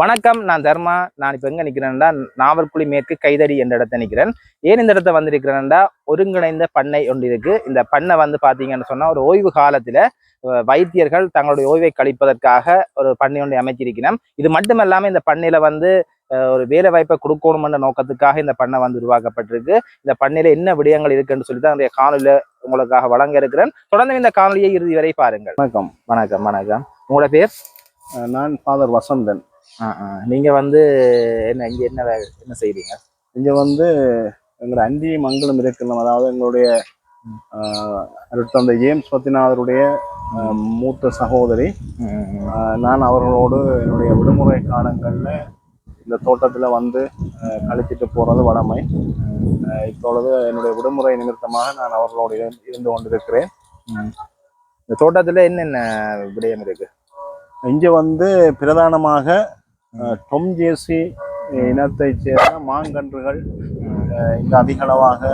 வணக்கம் நான் தர்மா. நான் இப்போ எங்கே நிற்கிறேன்டா நாவற்குழி மேற்கு கைதடி என்ற இடத்த நிற்கிறேன் ஏன் இந்த இடத்த வந்திருக்கிறேன்டா ஒருங்கிணைந்த பண்ணை ஒன்று இருக்கு. இந்த பண்ணை வந்து பார்த்தீங்கன்னு சொன்னால் ஒரு ஓய்வு காலத்தில் வைத்தியர்கள் தங்களுடைய ஓய்வை கழிப்பதற்காக ஒரு பண்ணை ஒன்றை அமைச்சிருக்கிறோம் இது மட்டுமல்லாமல் இந்த பண்ணையில் வந்து ஒரு வேலை வாய்ப்பை கொடுக்கணுமென்ற நோக்கத்துக்காக இந்த பண்ணை வந்து உருவாக்கப்பட்டிருக்கு. இந்த பண்ணையில என்ன விடயங்கள் இருக்குன்னு சொல்லி தான் இந்த காணொலியில் உங்களுக்காக வழங்க இருக்கிறேன். தொடர்ந்து இந்த காணொலியை இறுதி வரை பாருங்கள். வணக்கம் வணக்கம் வணக்கம். உங்களோட பேர்? நான் ஃபாதர் வசந்தன். நீங்க வந்து என்ன இங்க என்ன என்ன செய்றீங்க? இங்க வந்து எங்களோட அந்தி மங்களம் இருக்கலாம் அதாவது எங்களுடைய அருட்தந்தை ஜேம்ஸ் பத்திநாதருடைய அஹ், மூத்த சகோதரி. நான் அவர்களோடு என்னுடைய விடுமுறை காலங்களில் இந்த தோட்டத்தில் வந்து கழிச்சிட்டு போகிறது அஹ், இப்பொழுது என்னுடைய விடுமுறை நிமித்தமாக நான் அவர்களோடு இரு- இருந்து கொண்டிருக்கிறேன். இந்த தோட்டத்துல என்னென்ன விடயம் இருக்கு? இங்கே வந்து பிரதானமாக டொம்ஜேசி டொம் ஜேசி இனத்தைச் சேர்ந்த மாங்கன்றுகள் இங்கு அதிகளவாக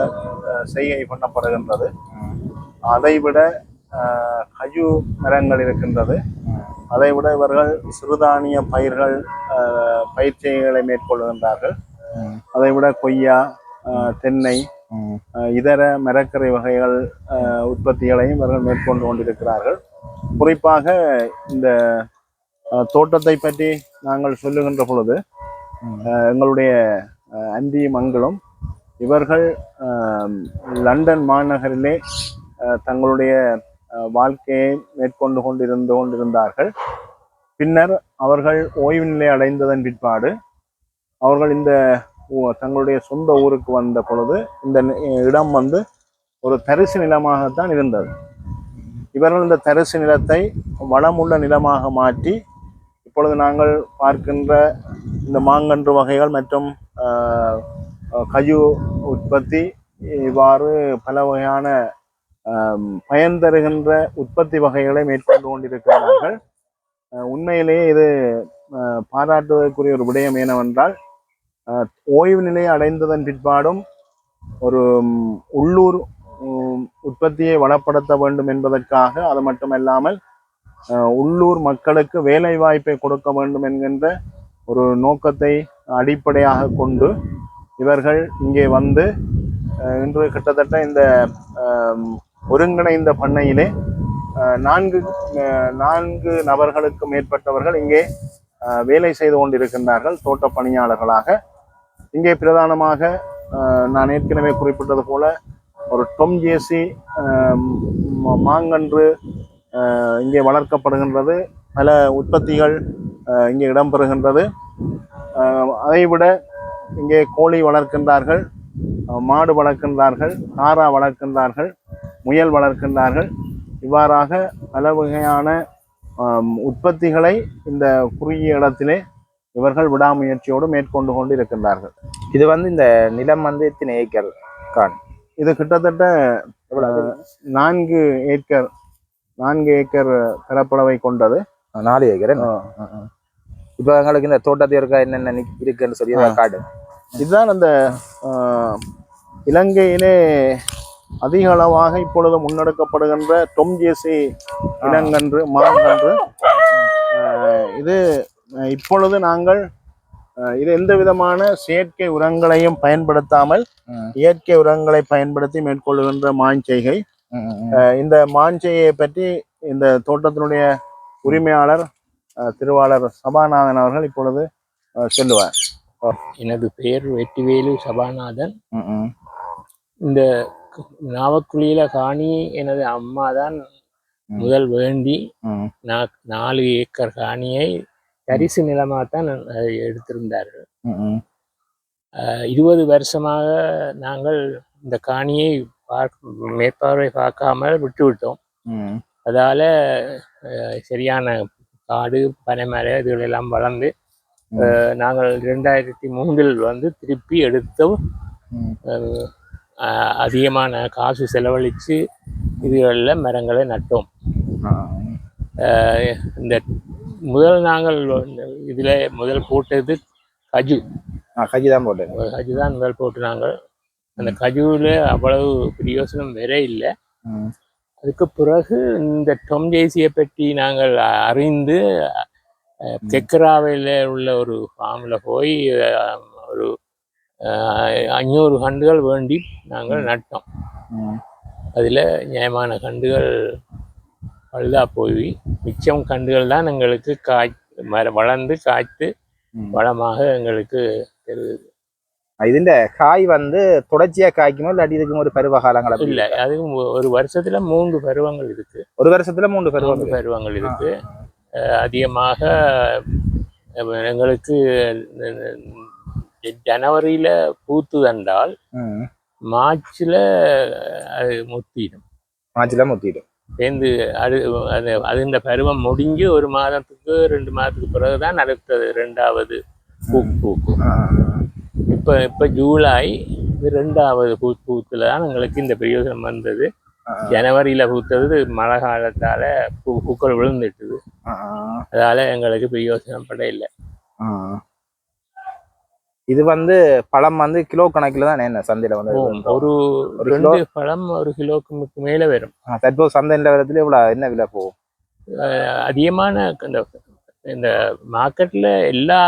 செய்கை பண்ணப்படுகின்றது. அதைவிட கஜு மரங்கள் இருக்கின்றது. அதைவிட இவர்கள் சிறுதானிய பயிர்கள் பயிர் பயிற்சிகளை மேற்கொள்கின்றார்கள். அதைவிட கொய்யா தென்னை இதர மரக்கரை வகைகள் உற்பத்திகளையும் இவர்கள் மேற்கொண்டு கொண்டிருக்கிறார்கள். குறிப்பாக இந்த தோட்டத்தை பற்றி நாங்கள் சொல்லுகின்ற பொழுது எங்களுடைய அந்தி மங்களம் இவர்கள் லண்டன் மாநகரிலே தங்களுடைய வாழ்க்கையை மேற்கொண்டு கொண்டிருந்து கொண்டிருந்தார்கள். பின்னர் அவர்கள் ஓய்வு நிலை அடைந்ததன் பிற்பாடு அவர்கள் இந்த தங்களுடைய சொந்த ஊருக்கு வந்த பொழுது இந்த இடம் வந்து ஒரு தரிசு நிலமாகத்தான் இருந்தது. இவர்கள் இந்த தரிசு நிலத்தை வளமுள்ள நிலமாக மாற்றி இப்பொழுது நாங்கள் பார்க்கின்ற இந்த மாங்கன்று வகைகள் மற்றும் கஜு உற்பத்தி இவ்வாறு பல வகையான பயன் தருகின்ற உற்பத்தி வகைகளை மேற்கொண்டு கொண்டிருக்கிறார்கள். உண்மையிலேயே இது பாராட்டுவதற்குரிய ஒரு விடயம் என்னவென்றால் ஓய்வு நிலை அடைந்ததன் பிற்பாடும் ஒரு உள்ளூர் உற்பத்தியை வளப்படுத்த வேண்டும் என்பதற்காக அது மட்டுமல்லாமல் உள்ளூர் மக்களுக்கு வேலை வாய்ப்பை கொடுக்க வேண்டும் என்கின்ற ஒரு நோக்கத்தை அடிப்படையாக கொண்டு இவர்கள் இங்கே வந்து இன்று கிட்டத்தட்ட இந்த ஒருங்கிணைந்த பண்ணையிலே நான்கு நான்கு நபர்களுக்கு மேற்பட்டவர்கள் இங்கே வேலை செய்து கொண்டிருக்கின்றார்கள் தோட்ட பணியாளர்களாக. இங்கே பிரதானமாக நான் ஏற்கனவே குறிப்பிட்டது போல ஒரு டொம் ஜேசி மாங்கன்று இங்கே வளர்க்கப்படுகின்றது பல உற்பத்திகள் இங்கே இடம்பெறுகின்றது. அதைவிட இங்கே கோழி வளர்க்கின்றார்கள் மாடு வளர்க்கின்றார்கள் தாரா வளர்க்கின்றார்கள் முயல் வளர்க்கின்றார்கள். இவ்வாறாக பல வகையான உற்பத்திகளை இந்த குறுகிய இடத்திலே இவர்கள் விடாமுயற்சியோடு மேற்கொண்டு கொண்டு இருக்கின்றார்கள் இது வந்து இந்த நிலம் வந்து எத்தனை ஏக்கர் கான் இது கிட்டத்தட்ட நான்கு ஏக்கர் நான்கு ஏக்கர் பரப்பளவை கொண்டது. நாலு ஏக்கர்? இப்போ எங்களுக்கு இந்த தோட்டத்தில் இருக்க என்னென்ன இருக்குன்னு சொல்லி காட்டு. இதுதான் அந்த இலங்கையிலே அதிக அளவாக இப்பொழுது முன்னெடுக்கப்படுகின்ற டொம் ஜேசி இனங்கன்று மாங்கன்று. இது இப்பொழுது நாங்கள் இது எந்த விதமான செயற்கை உரங்களையும் பயன்படுத்தாமல். இயற்கை உரங்களை பயன்படுத்தி மேற்கொள்ளுகின்ற மாஞ்செய்கை இந்த மாஞ்செய்யை பற்றி இந்த தோட்டத்தினுடைய உரிமையாளர் திருவாளர் சபாநாதன் அவர்கள் இப்பொழுது சொல்லுவார். எனது பெயர் வெற்றிவேலு சபாநாதன். இந்த நாவக்குழியில காணி எனது அம்மா தான். முதல் வேண்டி. ம். நா- நாலு ஏக்கர் காணியை தரிசு நிலமாகத்தான் அதை எடுத்திருந்தார்கள். இருபது வருஷமாக நாங்கள் இந்த காணியை பார்க்க மேற்பார்வை பார்க்காமல் விட்டுவிட்டோம். அதால சரியான காடு பனைமரம் இதுகளெல்லாம் வளர்ந்து நாங்கள் ரெண்டாயிரத்தி மூன்றில் வந்து திருப்பி எடுத்தோம் அதிகமான காசு செலவழித்து இதுகளில் மரங்களை நட்டோம். இந்த முதல் நாங்கள் இதில் முதல் போட்டது கஜு. கஜி தான் போட்டேன் கஜு தான் முதல் போட்டு நாங்கள் அந்த கஜுவில் அவ்வளவு பிரயோசனம் வேற இல்லை. அதுக்கு பிறகு இந்த டொம் ஜேசியை பற்றி நாங்கள் அறிந்து தெக்கராவையில் உள்ள ஒரு ஃபார்மில் போய் ஒரு அஞ்சூறு கண்டுகள் வேண்டி நாங்கள் நட்டோம். அதில் நியாயமான கண்டுகள் பழுதா போய் மிச்சம் கண்டுகள் தான் எங்களுக்கு காய் வளர்ந்து காய்த்து. வளமாக எங்களுக்கு தெரியுது இதுண்ட காய் வந்து தொடர்ச்சியா காய்க்குமோ இல்லாட்டி இதுக்கு ஒரு பருவ காலங்கள் இல்லை? அதுவும் ஒரு வருஷத்துல மூன்று பருவங்கள் இருக்கு. ஒரு வருஷத்துல மூன்று மூன்று பருவங்கள் இருக்கு. அதிகமாக எங்களுக்கு ஜனவரியில பூத்து தந்தால் ம். மார்ச்ல அது முத்திடும். மாச்சில முத்திடும். சேர்ந்து அது அது அது இந்த பருவம் முடிஞ்சு ஒரு மாதத்துக்கு ரெண்டு மாதத்துக்கு பிறகுதான் அடுத்தது ரெண்டாவது பூ பூக்கும். இப்போ இப்போ ஜூலை ரெண்டாவது பூ பூத்துல தான் எங்களுக்கு இந்த பிரயோஜனம் வந்தது. ஜனவரியில பூத்தது மழை காலத்தால பூ பூக்கள் விழுந்துட்டுது. அதால எங்களுக்கு பிரயோஜனம் பட இல்லை. இது வந்து பழம் வந்து கிலோ கணக்குல தான் என்ன சந்தையில வந்து ஒரு ரெண்டு பழம் ஒரு கிலோக்கு மேல வரும். தற்போது சந்தை நிலவரத்துல இவ்வளவு என்ன விலை போகும்? அதிகமான இந்த இந்த மார்க்கெட்ல எல்லா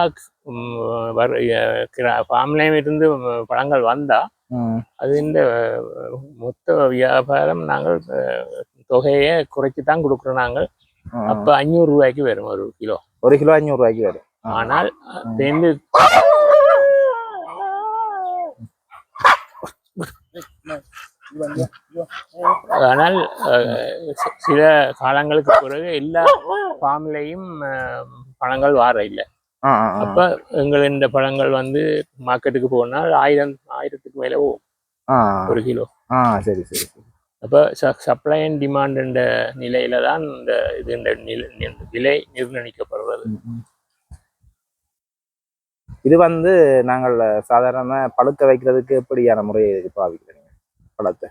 ஃபார்ம்லேயும் இருந்து பழங்கள் வந்தா ம். அது இந்த மொத்த வியாபாரம் நாங்கள் தொகையை குறைச்சி தான் கொடுக்குறோம் நாங்கள். அப்போ அஞ்சூறு ரூபாய்க்கு வரும் ஒரு கிலோ ஒரு கிலோ அஞ்சூறு ரூபாய்க்கு வரும். ஆனால் சேர்ந்து ஆனால் சில காலங்களுக்கு பிறகு எல்லா ஃபார்ம்லேயும் பழங்கள் வார இல்லை. அப்போ எங்கள் இந்த பழங்கள் வந்து மார்க்கெட்டுக்கு போனால் ஆயிரம் ஆயிரத்துக்கு மேலே போகும். ஒரு கிலோ. சரி சரி அப்போ சப்ளை அண்ட் டிமாண்ட் என்ற நிலையில தான் இந்த இது விலை நிர்ணயிக்கப்படுறது. இது வந்து நாங்கள் சாதாரண பழுக்க வைக்கிறதுக்கு எப்படியான முறையை பாவிக்கிறீங்க பழத்தை?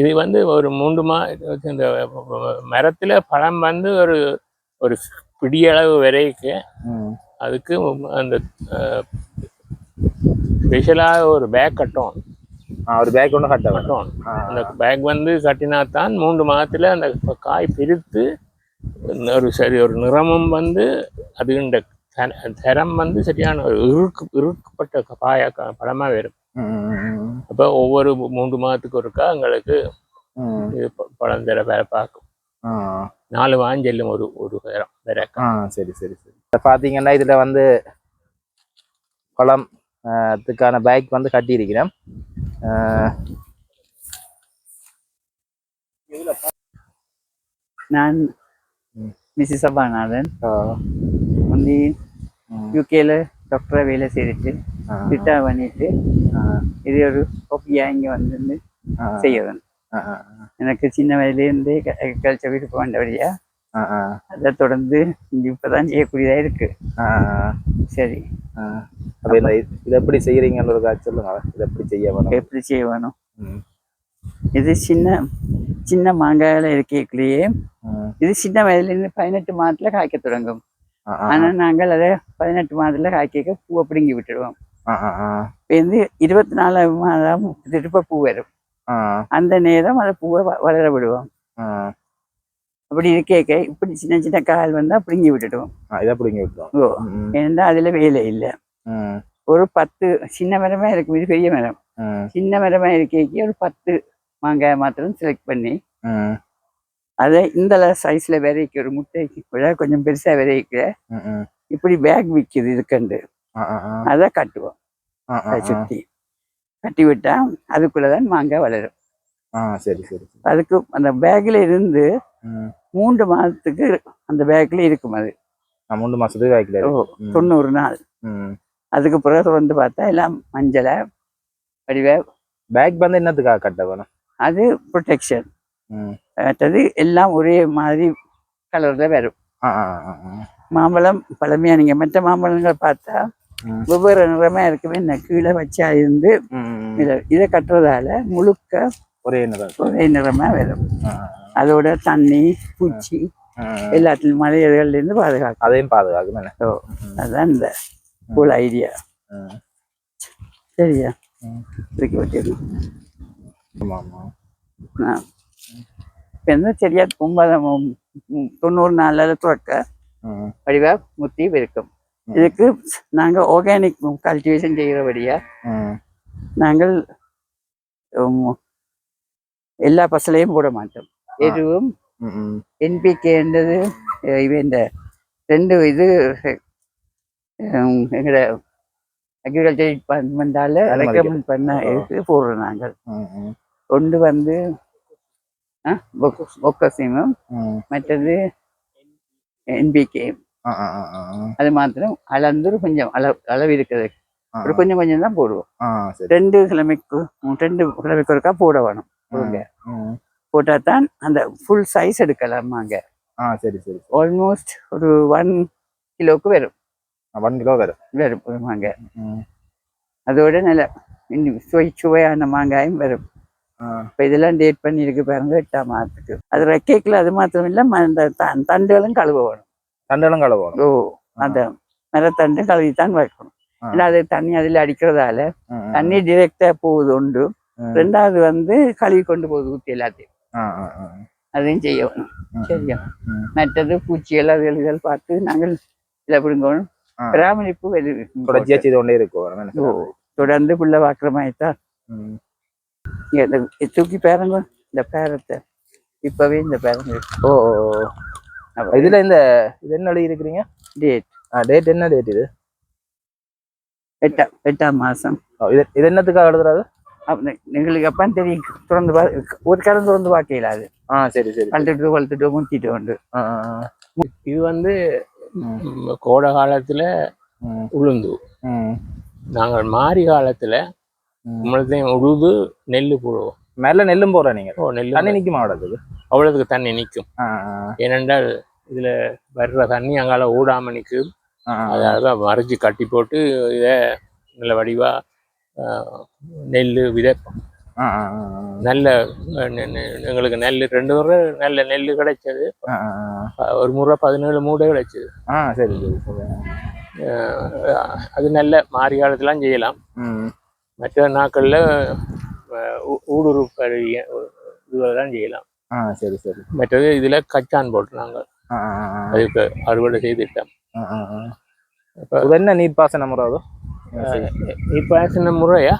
இது வந்து ஒரு மூன்று மா இந்த மரத்துல பழம் வந்து ஒரு ஒரு பிடியளவு வரைக்கும் ம். அதுக்கு அந்த ஸ்பெஷலாக ஒரு பேக் கட்டும் ஆ, ஒரு பேக் ஒன்று கட்ட கட்டும் அந்த பேக் வந்து கட்டினா தான் மூன்று மாதத்துல அந்த காய் பிரித்து ஒரு சரி ஒரு நிறமும் வந்து அது இந்த தரம் வந்து சரியான ஒரு இறுக்கு இறுக்கப்பட்ட காய பழமா வரும். அப்போ ஒவ்வொரு மூன்று மாதத்துக்கு ஒருக்கா எங்களுக்கு. இது பழம் தர வேற பார்க்கும். ஆ, நாலு வாஞ்செல்லும் ஒரு ஒரு நேரம் ஆ சரி சரி சரி. இப்ப பாத்தீங்கன்னா இதுல வந்து பழம் ஆ, த்துக்கான பேக் வந்து கட்டியிருக்கிறேன். நான். மிஸ்ஸஸ் சபாநாதன். ம், யூகேல டாக்டராக வேலை செய்துட்டு ரிட்டையர் பண்ணிட்டு இது ஒரு ஹாப்பியாக இங்கே வந்து செய்யறேன். எனக்கு சின்ன வயதுலேருந்தே அக்ரிகல்ச்சர் விருப்பம் ஆ, அதை தொடர்ந்து இங்கே இப்போ தான் செய்யக்கூடியதாக இருக்கு. சரி. அப்ப இந்த இது- எப்படி காட்சி சொல்லுங்க இதை எப்படி செய்ய வேணும்? எப்படி செய்ய வேணும்? இது சின்ன சின்ன மாங்காயில் இருக்கக்குள்ளேயே ம். இது சின்ன வயதுலேருந்து பதினெட்டு மாதத்தில் காய்க்க தொடங்கும். ஆ, ஆ, ஆனால் நாங்கள் அதை பதினெட்டு மாதத்தில் காய்க்க பூவை பிடுங்கி விட்டுடுவோம். இப்போ வந்து இருபத்தி நாலு மாதம் திருப்ப பூ வரும். அந்த நேரம் அதை பூவை வளர விடுவோம். அப்படி இருக்கேக்க இப்படி சின்ன சின்ன கால் வந்தா பிடுங்கி விட்டுடுவோம். இதை பிடிங்கி விட்டுரும் ஓ. ம், ம், ஏன்னா அதுல வேலை இல்லை. ஒரு பத்து சின்ன மரமா இருக்கும் இது பெரிய மரம். சின்ன மரமா இருக்கேக்கு ஒரு பத்து மாங்காய் மாத்திரம் செலக்ட் பண்ணி அதை இந்த சைஸ்ல விதைக்கு ஒரு முட்டைக்கு கூட கொஞ்சம் பெருசா ம். இப்படி பேக் விற்குது இதுக்கண்டு. அதை கட்டுவோம். சுத்தி. கட்டி விட்டா அதுக்குள்ளதான் மாங்காய் வளரும் சரி சரி. அதுக்கு அந்த பேக்ல இருந்து. மூன்று மாதத்துக்கு அந்த பேக்ல இருக்கும் அது மாசத்துக்கு வாய்க்கல ஓ தொண்ணூறு நாள் அதுக்கு பிறகு வந்து பார்த்தா எல்லாம் மஞ்சளை வடிவ பேக் வந்து என்னத்துக்காக கட்ட வேணும் அது ப்ரொடெக்ஷன். மற்றது எல்லாம் ஒரே மாதிரி கலர்ல வரும். மாம்பழம் பழமையா நீங்க மற்ற மாம்பழங்கள் பார்த்தா. வெவ்வேறு நிறமா இருக்குமே இந்த கீழே வச்சா இருந்து. இதை இதை கட்டுறதால முழுக்க ஒரே நிறம். ஒரே நிறமா வரும். அதோட தண்ணி பூச்சி. எல்லாத்துலையும் மலையர்கள்ல இருந்து பாதுகாக்கும். அதையும் பாதுகாக்கும் ஓ அதுதான் இந்த ஃபுல் ஐடியா. சரியா? ம். இதுக்கு வச்சிருக்கோம் இப்போ என்ன சரியா ஒன்பதாம் தொண்ணூறு நாளில் துறக்க வடிவா முத்தி இருக்கும் இதுக்கு நாங்க ஆர்கானிக் கல்டிவேஷன் செய்கிறபடியா நாங்கள் எல்லா பசலையும் போட மாட்டோம் எதுவும். என்பிகேன்றது இவ இந்த ரெண்டு இது உம், எங்கட அக்ரிகல்ச்சர் டிபார்ட்மெண்டால. ரெக்கமெண்ட் பண்ண இதுக்கு போடுறோம் நாங்கள் ஒன்று வந்து பொக்கசிமும். மற்றது என்பிகே. அது மாத்திரம் அளந்து கொஞ்சம் அளவு அளவு இருக்குது ஆ, ஒரு கொஞ்சம் கொஞ்சம் தான் போடுவோம். ரெண்டு கிழமைக்கு ரெண்டு கிழமைக்கு ஒருக்கா போட வேணும். போட்டா தான் அந்த ஃபுல் சைஸ் எடுக்கலாமாங்க ஆ சரி சரி ஆல்மோஸ்ட் ஒரு ஒன் கிலோவுக்கு வரும். ஒன் கிலோ வரும். வரும் ஒரு மாங்காய். அதோட நல்ல சுவை சுவையான மாங்காயும் வரும். இப்போ இதெல்லாம் டேட் பண்ணியிருக்கு பாருங்க எட்டாம் மாதத்துக்கு. அது ரெக்கைக்கில் அது மாத்திரம் இல்லை அந்த தண்டுகளும் கழுவ வேணும். தண்டெல்லாம் கலவை வரும் ஓ அந்த மரத்தண்டு கழுவி தான் வைக்கணும். ஏன்னா அது தண்ணி அதில் அடிக்கிறதால. தண்ணி டிரெக்டா போகுது உண்டு. ரெண்டாவது வந்து கழுவி கொண்டு போகுது ஊற்றி எல்லாத்தையும். அதையும் செய்ய வேணும் ம். சரியா. மற்றது பூச்சிகள் அது இதுகள் பார்த்து நாங்கள் இதில் பிடுங்கணும். பராமரிப்பு தொடர்ச்சியா செய்து கொண்டே இருக்கும்? தொடர்ந்து புள்ள இந்த தூக்கி பேரங்க இந்த பேரத்தை இப்பவே இந்த பேரங்க ஓ. இதுல இந்த இது என்ன எழுதி இருக்கிறீங்க? டேட் டேட் என்ன டேட் இது? எட்டாம் எட்டாம் மாசம். இது இது என்னத்துக்காக எழுதுறாரு? அப்ப எங்களுக்கு அப்பான்னு தெரியும். திறந்து பா ஒரு காலம் திறந்து பார்க்கல அது. ஆ சரி சரி வளர்த்துட்டு வளர்த்துட்டு முத்திட்டு உண்டு. இது வந்து கோடை காலத்துல உளுந்து. நாங்கள் மாரி காலத்துல உழுது நெல் போடுவோம். மேல நெல்லும் போற நீங்க. ஓ நெல் தண்ணி நிக்குமா அவ்வளவுக்கு? அவ்வளவுக்கு தண்ணி நிற்கும் ஆ, ஏனென்றால் இதுல வர்ற தண்ணி அங்கால ஓடாம நிற்கும். அதாவது மறைச்சி கட்டி போட்டு இதை நல்ல வடிவா நெல் விதைப்போம். நல்ல எங்களுக்கு நெல் ரெண்டு முறை நல்ல நெல் கிடைச்சது. ஒரு முறை பதினேழு மூடை கிடைச்சது. சரி அது நல்ல மாறி காலத்துலாம் செய்யலாம். மற்ற நாட்களில் ஊடுருவு தான் செய்யலாம். ஆ சரி சரி. மற்றது இதில் கச்சான் போட்டு நாங்கள் ஆ, ஆ, ஆ, ஆ. அதுக்கு அறுவடை செய்துட்டோம். என்ன நீர் பாசன முறை அது? இப்போ சின்ன முறையா?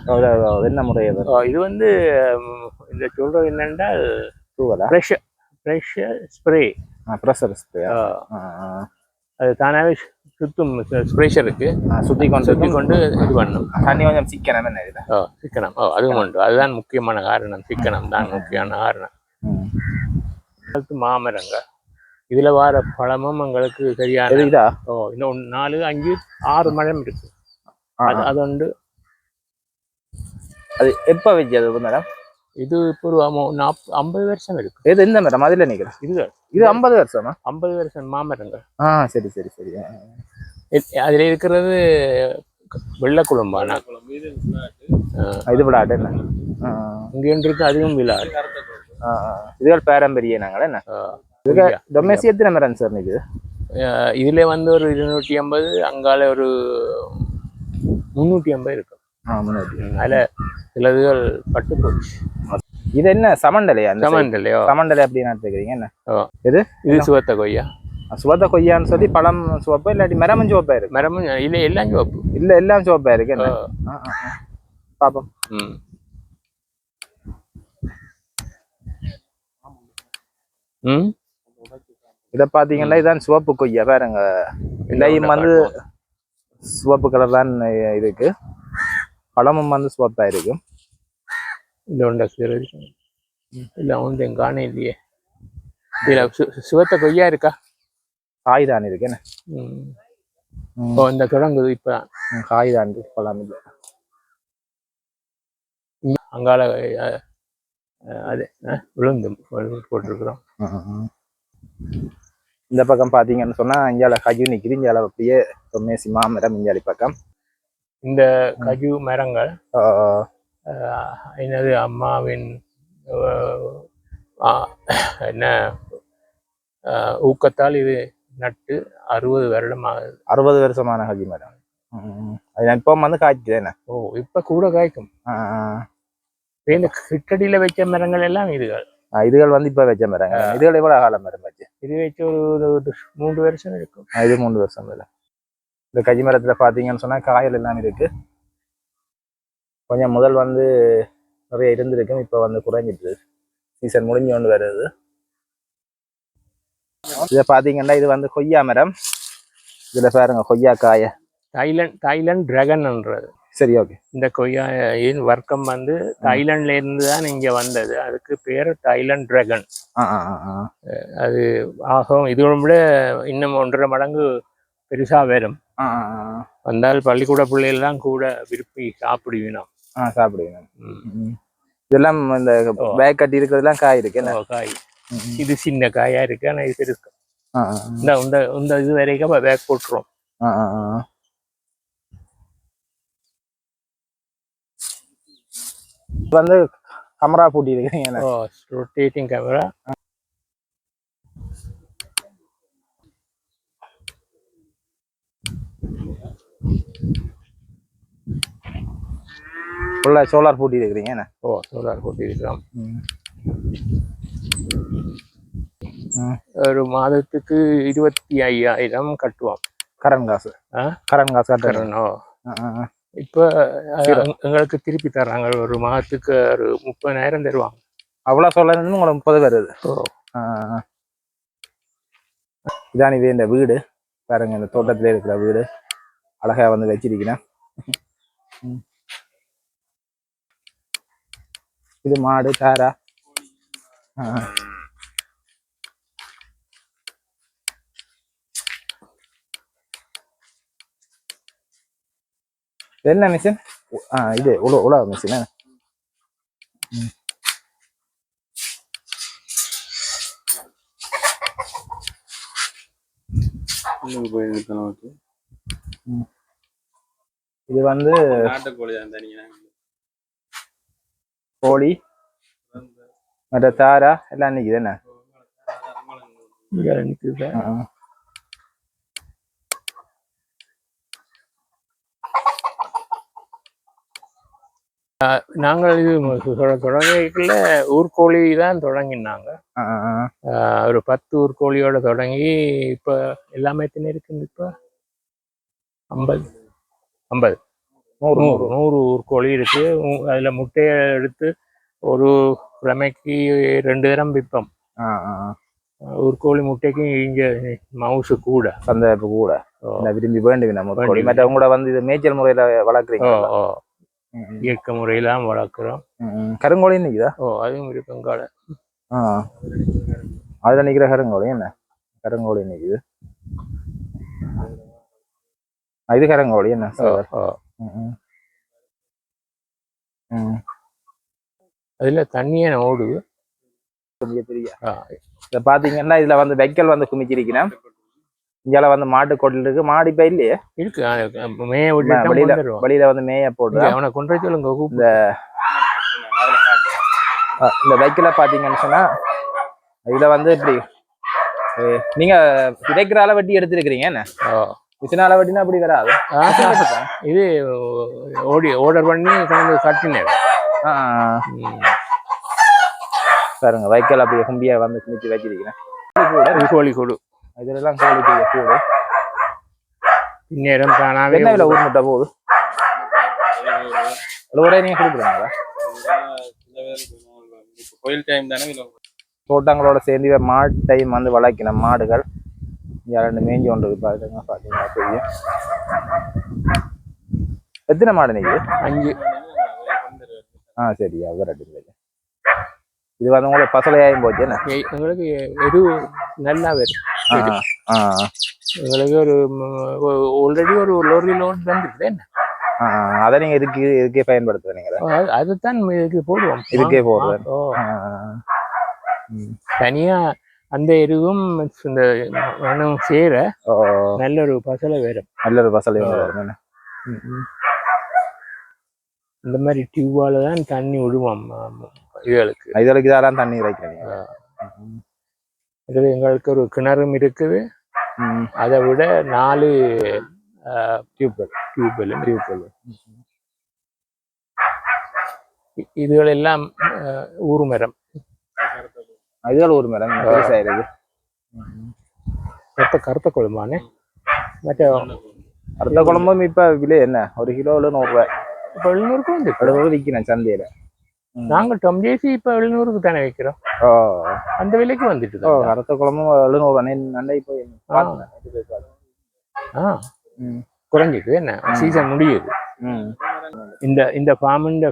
என்ன முறை இது வந்து இந்த சொல்றது என்னென்றால் pressure pressure spray pressure spray அது தானாகவே சுத்தும் ப்ரெஷருக்கு சுத்தி கொண்டு சுத்தி கொண்டு இது பண்ணும். தண்ணி கொஞ்சம் சிக்கனம் என்ன ஓ சிக்கனம். ஓ அதுவும் உண்டு. அதுதான் முக்கியமான காரணம். சிக்கனம் தான் முக்கியமான காரணம். அடுத்து மாமரங்கள். இதுல வர பழமும் எங்களுக்கு சரியான இது ஓ இன்னும் நாலு அஞ்சு ஆறு மரம் இருக்கு. அது அது உண்டு அது எப்ப வச்சு அது மேடம் இது இப்போ ஒரு ஐம்பது வருஷம் இருக்கு. இது இந்த மேடம் அதுல நிக்கிறேன் இது இது ஐம்பது வருஷமா? ஐம்பது வருஷம் மாமரங்கள். ஆ சரி சரி சரி. அதுல இருக்கிறது வெள்ளை குழம்பானா ஆ. இது விடாட்டு என்ன? இங்க இருக்கு அதுவும் ஆ. இதுகள் பாரம்பரிய நாங்கள் என்ன? டொமேசி எத்தனை மரம் சார் நிக்குது அஹ் இதுல வந்து ஒரு இருநூற்றி ஐம்பது அங்கால ஒரு முந்நூற்றி ஐம்பது இருக்கும் அதுல சிலதுகள் பட்டு போச்சு. இது என்ன சமண்டலையா இல்லையோ சமண்டலை அப்படின்னு எடுத்துக்கிறீங்க என்ன? இது சுவத்த கொய்யா. சுவத்த கொய்யான்னு சொல்லி பழம் சிவப்பா இல்லாட்டி மரமும் சிவப்பா இருக்கு? மரமும் இல்ல எல்லாம் சிவப்பு. இல்ல எல்லாம் சிவப்பா இருக்கு. பாப்போம். ம். ம்? இத பாத்தீங்கன்னா இதான் சிவப்பு கொய்யா பாருங்க. இலையும் வந்து சிவப்பு கலர் தான் இருக்கு. பழமும் வந்து சிவப்பா இருக்கு. இல்லை உண்டா சிறு இல்லை உண்டு எங்க காணே இல்லையே. இதுல சுவத்த கொய்யா இருக்கா? காய் தான் இருக்கு என்ன. ஓ இந்த தொடங்குது இப்ப காய் தான் இருக்கு பழம் இல்லை. அங்கால அது விழுந்து போட்டிருக்கிறோம். இந்த பக்கம் பாத்தீங்கன்னு சொன்னா இஞ்சால கஜு நிக்குது. இஞ்சால அப்படியே மேசி மாமரம் இஞ்சாலி பக்கம். இந்த கஜு மரங்கள் என்னது அம்மாவின் என்ன ஊக்கத்தால் இது நட்டு அறுபது வருடம் ஆகுது அறுபது வருஷமான கஜி மரம் இப்போ வந்து காய்க்குது என்ன? ஓ இப்ப கூட காய்க்கும். இந்த கிட்டடியில வச்ச மரங்கள் எல்லாம் இதுகள். இதுகள் வந்து இப்ப வச்ச மரங்க இதுகள் எவ்வளவு காலம் மரம் வச்சு இது வச்சு ஒரு மூன்று வருஷம் இருக்கும். இது மூணு வருஷம் இல்லை இந்த கஜி மரத்துல பாத்தீங்கன்னு சொன்னா காயல் எல்லாம் இருக்கு. கொஞ்சம் முதல் வந்து நிறைய இருந்திருக்கும் இப்ப வந்து குறைஞ்சிட்டு சீசன் முடிஞ்சு கொண்டு வருது. இதை பாத்தீங்கன்னா இது வந்து கொய்யா மரம். இதுல பாருங்க கொய்யா காய தைலண்ட் தைலண்ட் டிராகன்ன்றது சரி ஓகே இந்த கொய்யாயின் வர்க்கம் வந்து தைலண்ட்ல இருந்து தான் இங்க வந்தது. அதுக்கு பேர் தைலண்ட் டிராகன் அது ஆகும் இதோட விட இன்னும் ஒன்றரை மடங்கு பெருசா வரும். வந்தால் பள்ளிக்கூட பிள்ளைகள்லாம் கூட விரும்பி ம். ம். இதெல்லாம் இந்த. பேக் கட்டி இருக்கிறதுலாம் காய் இருக்கு காய். இது சின்ன காயா இருக்கு ஆனா இது பெருசு இந்த இந்த இந்த இது வரைக்கும் பேக் போட்டுரும் வந்து கமரா பூட்டி? ஓ ரொட்டேட்டிங் கேமரா ஃபுல்லா சோலார் பூட்டி இருக்கிறீங்க என்ன? ஓ சோலார் போட்டிருக்கிறோம் ம். ஒரு மாதத்துக்கு இருபத்தி ஐயாயிரம் கட்டுவோம் கரண்ட் காசு? கரண்ட் காசு கட்டணம். இப்போ எங்களுக்கு திருப்பி தர்றாங்க. ஒரு மாதத்துக்கு ஒரு முப்பதாயிரம் தருவாங்க. அவ்வளவு சொல்லணும்னு உங்களுக்கு முப்பது வருது. இதான் இது இந்த வீடு. பாருங்க இந்த தோட்டத்திலே இருக்கிற வீடு. அழகா வந்து வச்சிருக்கிறேன். இது மாடு தாரா ஆ, ஆ. இது என்ன மிஷின் ஆ இது உழவு உழவு மிஷின் இது வந்து கோழி மற்ற தாரா எல்லாம் நிக்குது என்ன நிக்குது. ஆ, ஆ. நாங்கள் இது தொட- தொடங்கிக்கல ஊர்கோழி தான் தொடங்கினாங்க. ஒரு பத்து ஊர்கோழியோட தொடங்கி இப்போ எல்லாமே எத்தனை இருக்குது இப்போ? ஐம்பது. ஐம்பது. நூறு நூறு. நூறு. ஊர்கோழி இருக்கு. அதுல முட்டையை எடுத்து ஒரு கிழமைக்கு ரெண்டு தரம் விற்போம். ஊர்கோழி முட்டைக்கு இங்க மவுசு கூட. சந்தைப்பு கூட. விரும்பி வேண்டுங்க நம்ம. மற்றவங்க கூட வந்து இது மேய்ச்சல் முறையில வளர்க்குறீங்க. இயற்கை முறையெல்லாம் வளர்க்குறோம். கருங்கோழி நிக்குதா ஓ அதுவும் இருக்கும் காடை ஆ. அதுல நிக்கிற கருங்கோழி என்ன? கருங்கோழி நிக்குது ஆ, இது கருங்கோழி என்ன? சார். அதுல தண்ணியே ஓடுது. இத பாத்தீங்கன்னா இதுல வந்து வைக்கல் வந்து குமிச்சிருக்கிறேன் இங்கால வந்து மாட்டு கொட்டில் இருக்கு. மாடு இப்ப இல்லையே? இருக்கு. மேய வெளியில வெளியில வந்து மேய போட்டு அவனை கொண்டு சொல்லுங்க அஹ் இந்த பைக்கில் பார்த்தீங்கன்னு சொன்னா இதுல வந்து இப்படி நீங்க விதைக்கிறால வட்டி எடுத்திருக்கிறீங்க என்ன? ஓ. மிஷினால வட்டினா அப்படி வராது. இது ஓடி ஆர்டர் பண்ணி கொண்டு கட்டினேன். பாருங்க வைக்கல் அப்படியே கும்பியா வந்து குமிச்சு வச்சிருக்கிறேன். கோழி கொடு இதுல எல்லாம் கோழி பெரிய கூடு பின்னேரம் தானாவே என்ன விலை ஊர் முட்டை போகுது ஒரே நீங்க கொடுக்குறாங்களா கோயில் டைம் தானே தோட்டங்களோட சேர்ந்து மாடு டைம் வந்து வளர்க்கணும் மாடுகள் இங்க ரெண்டு மேய்ஞ்சி கொண்டு இருக்கு பாருங்க பாத்தீங்கன்னா தெரியும் எத்தனை மாடு நிக்குது அஞ்சு ஆ சரி அவரட்டு இது வந்து உங்களுக்கு பசலையாயும் போச்சு என்ன? எங்களுக்கு எது நல்லா வரும். எங்களுக்கு ஒரு ஆல்ரெடி ஒரு லோரி லோட் வந்துருக்குது என்ன? அதை நீங்க இதுக்கு இதுக்கே பயன்படுத்துறீங்களா அது- அதுதான் இதுக்கு போடுவோம். இதுக்கே ம். தனியா அந்த எருவும் இந்த மண்ணும் சேர நல்ல ஒரு பசலை வரும் நல்ல ஒரு பசலை வரும். இந்த மாதிரி டியூபால தான் தண்ணி விடுவோம் இதுகளுக்கு இதுகளுக்கு இதெல்லாம் தண்ணி வைக்கிறீங்க இது எங்களுக்கு ஒரு கிணறும் இருக்குது. அதை விட நாலு டியூப்வெல் டியூப்வெல் இதுகள் எல்லாம் அஹ், ஊர் மரம். இதுகள் ஒரு மேடம் பெருசா இருக்கு கருத்த கருத்த குழம்பானே? மற்ற அடுத்த குழம்பும் இப்ப விலை என்ன? ஒரு கிலோல நூறு ரூபாய். இப்போ எழுநூறுக்கு வந்து எழுநூறு விற்கிறேன் சந்தையில. நாங்கள் டொம்ஜேசி இப்போ எழுநூறுக்கு தானே வைக்கிறோம். அந்த விலைக்கு வந்துட்டு ஓ கருத்த குழம்பும் எழுநூறு நண்டை போய். ஆ. குறைஞ்சிட்டு என்ன? சீசன் முடியுது. இந்த இந்த ஃபார்முன்ற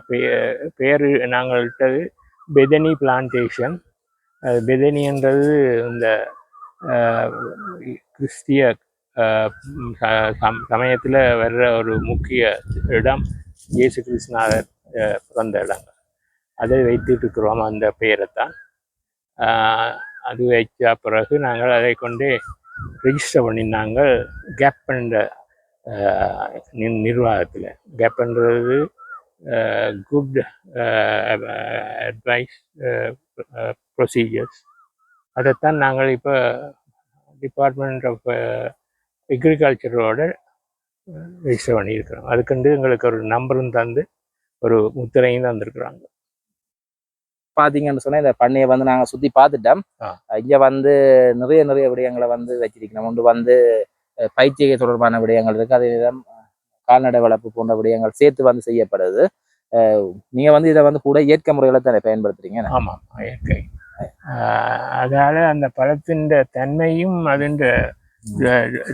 பேர் நாங்கள் இட்டது பெதனி பிளான்டேஷன். பெதனின்றது இந்த கிறிஸ்திய சமயத்தில் வர்ற ஒரு முக்கிய இடம். இயேசு கிருஷ்ணாதர் பிறந்த இடம் அதை வைத்துட்டு இருக்கிறோம் அந்த பெயரைத்தான் தான் அது வைச்ச பிறகு நாங்கள் அதை கொண்டு ரிஜிஸ்டர் பண்ணி நாங்கள் கேப்ன்ற நிர்வாகத்தில். கேப்ன்றது குட் அட்வைஸ் ப்ரொசீஜர்ஸ் அதைத்தான் நாங்கள் இப்போ டிபார்ட்மெண்ட் ஆஃப் எக்ரிகல்ச்சரோட ரிஜிஸ்டர் பண்ணியிருக்கிறோம். அதுக்குண்டு எங்களுக்கு ஒரு நம்பரும் தந்து ஒரு முத்திரையும் தந்திருக்கிறாங்க. பாத்தீங்கன்னு சொன்னா இந்த பண்ணையை வந்து நாங்க சுத்தி பார்த்துட்டோம். இங்க வந்து நிறைய நிறைய விடயங்களை வந்து வச்சிருக்கணும். ஒன்று வந்து பயிற்சிகை தொடர்பான விடயங்கள் இருக்கு. அதே விதம் கால்நடை வளர்ப்பு போன்ற விடயங்கள் சேர்த்து வந்து செய்யப்படுது. நீங்க வந்து இதை வந்து கூட இயற்கை முறையில தானே பயன்படுத்துறீங்க? ஆமாம் இயற்கை. ஆஹ் அதால அந்த பழத்தின் தன்மையும் அதன்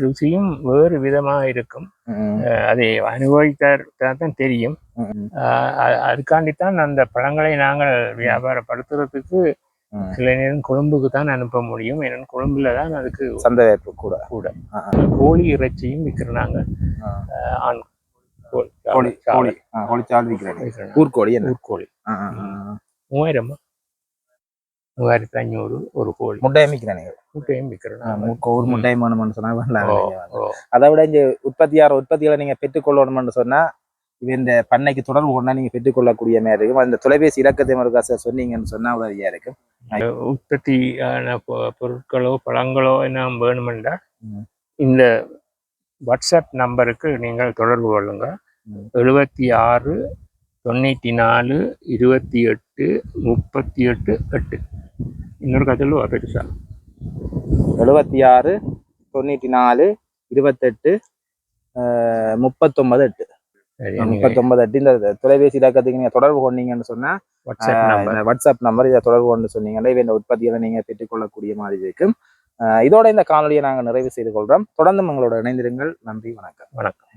ருசியும் வேறு விதமாக இருக்கும். அதை அனுபவித்தார் தான் தெரியும் அதுக்காண்டித்தான் அந்த பழங்களை நாங்கள் வியாபாரப்படுத்துறதுக்கு. சில நேரம் கொழும்புக்கு தான் அனுப்ப முடியும். ஏன்னா கொழும்புல தான் அதுக்கு சந்தை வாய்ப்பு கூட. கூட. கோழி இறைச்சியும் விற்கிறாங்க. ஆண் கோழி கோழி. கோழி. ஊர்கோழி ஊர்கோழி. மூவாயிரமா மூவாயிரத்தி ஐநூறு ஒரு கோழி முட்டையை விற்கிறேன் முட்டையும் முட்டை- ஒரு முட்டையும் வேணும்னு சொன்னா. அதை விட இங்க உற்பத்தியார உற்பத்திகளை நீங்க பெற்றுக்கொள்ளணும்னு சொன்னா இது இந்த பண்ணைக்கு தொடர்பு கொண்டா நீங்க பெற்றுக்கொள்ளக்கூடிய மாதிரி இருக்கும் அந்த தொலைபேசி இலக்கத்தை மறுக்கா சார் சொன்னீங்கன்னு சொன்னா உதவியா இருக்கும் உற்பத்தியான பொருட்களோ பழங்களோ என்ன வேணுமென்றா ம். இந்த வாட்ஸ்அப் நம்பருக்கு நீங்கள் தொடர்பு கொள்ளுங்க ம். எழுபத்தி ஆறு தொண்ணூற்றி நாலு இருபத்தி எட்டு. முப்பத்தி எட்டு எட்டு இன்னொரு கதையில் பெருசா எழுபத்தி ஆறு தொண்ணூற்றி நாலு இருபத்தெட்டு முப்பத்தொன்பது எட்டு. முப்பத்தொன்பது எட்டு. இந்த தொலைபேசி இலக்கத்துக்கு நீங்க தொடர்பு கொண்டீங்கன்னு சொன்னா வாட்ஸ்அப் நம்பர் இந்த வாட்ஸ்அப் நம்பர் இதை தொடர்பு கொண்டு சொன்னீங்கன்னா இவை இந்த உற்பத்திகளை நீங்க பெற்றுக்கொள்ளக்கூடிய மாதிரி இருக்கும். இதோட இந்த காணொலியை நாங்கள் நிறைவு செய்து கொள்றோம். தொடர்ந்து உங்களோட இணைந்திருங்கள். நன்றி வணக்கம். வணக்கம்.